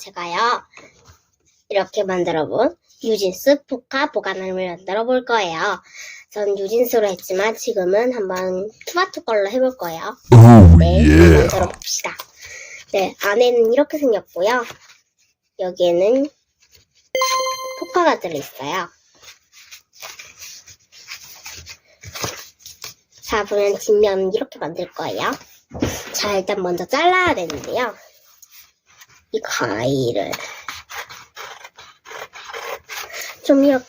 제가요 이렇게 만들어본 유진스 포카 보관함을 만들어 볼 거예요. 전 유진스로 했지만 지금은 한번 투바투 걸로 해볼 거예요. 네. 만들어 봅시다. 네, 안에는 이렇게 생겼고요. 여기에는 포카가 들어있어요. 자, 보면 뒷면 이렇게 만들 거예요. 자, 일단 먼저 잘라야 되는데요. 이 가위를 좀 이렇게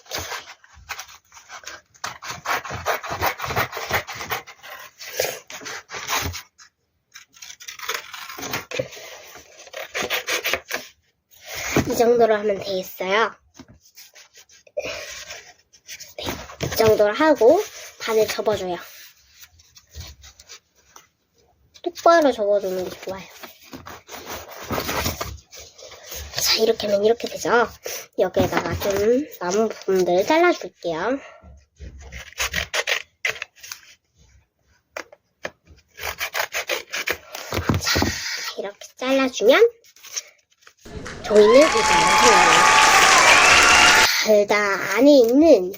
이 정도로 하면 되겠어요. 네, 이 정도로 하고 반을 접어줘요. 똑바로 접어주는 게 좋아요. 자, 이렇게 하면 이렇게 되죠? 여기에다가 좀 남은 부분들 잘라줄게요. 자, 이렇게 잘라주면 저희는 이제 완성이에요. 자, 일단 안에 있는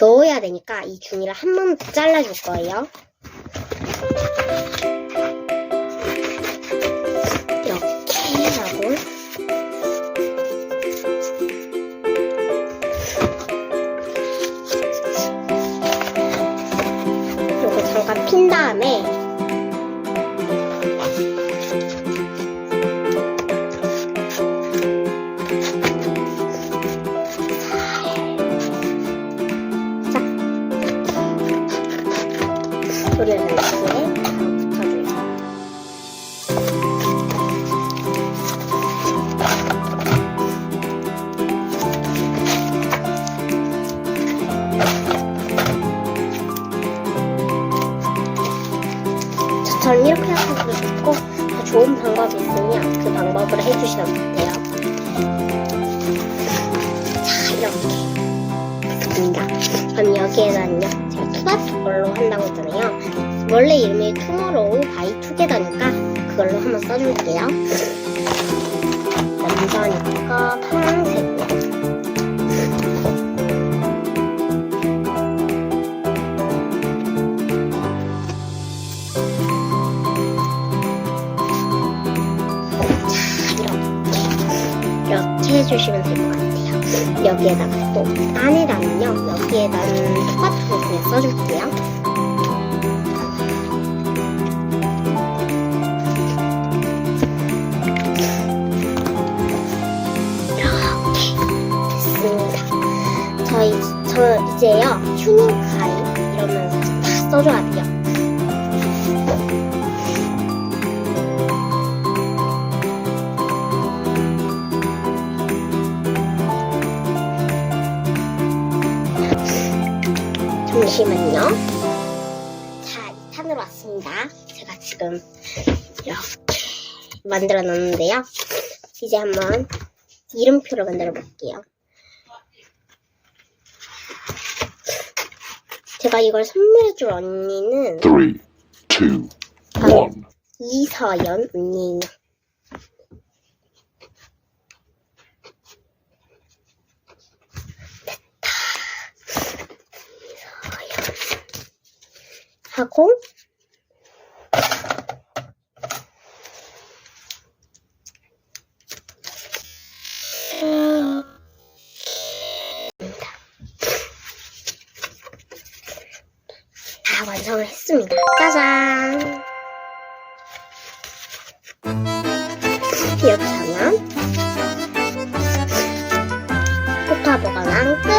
넣어야 되니까 이 중이를 한 번 더 잘라줄 거예요. 핀 다음에 소리를 이렇게 붙여줘요. 저처럼 이렇게 하셔도 좋고 더 좋은 방법이 있으면 그 방법으로 해주시면 돼요. 자 이렇게. 그럼 여기에다는요 제가 투바투 걸로 한다고 했잖아요. 원래 이름이 투모로우 바이 투게더니까 그걸로 한번 써줄게요. 남자니까 파란색으로 해주시면 될 것 같아요. 여기에다가 또 안에다는요 여기에다는 똑같은 그냥 써줄게요. 저희 저 이제요 튜닝 가이 이러면서 다 써줘야 돼요. 잠시만요. 자, 2탄으로 왔습니다. 제가 지금 이렇게 만들어 놨는데요. 이제 한번 이름표를 만들어 볼게요. 제가 이걸 선물해줄 언니는 Three, two, one. 이서연 언니예요. 하고 다 완성을 했습니다. 짜잔! 이렇게 하면 포카 보관함 끝!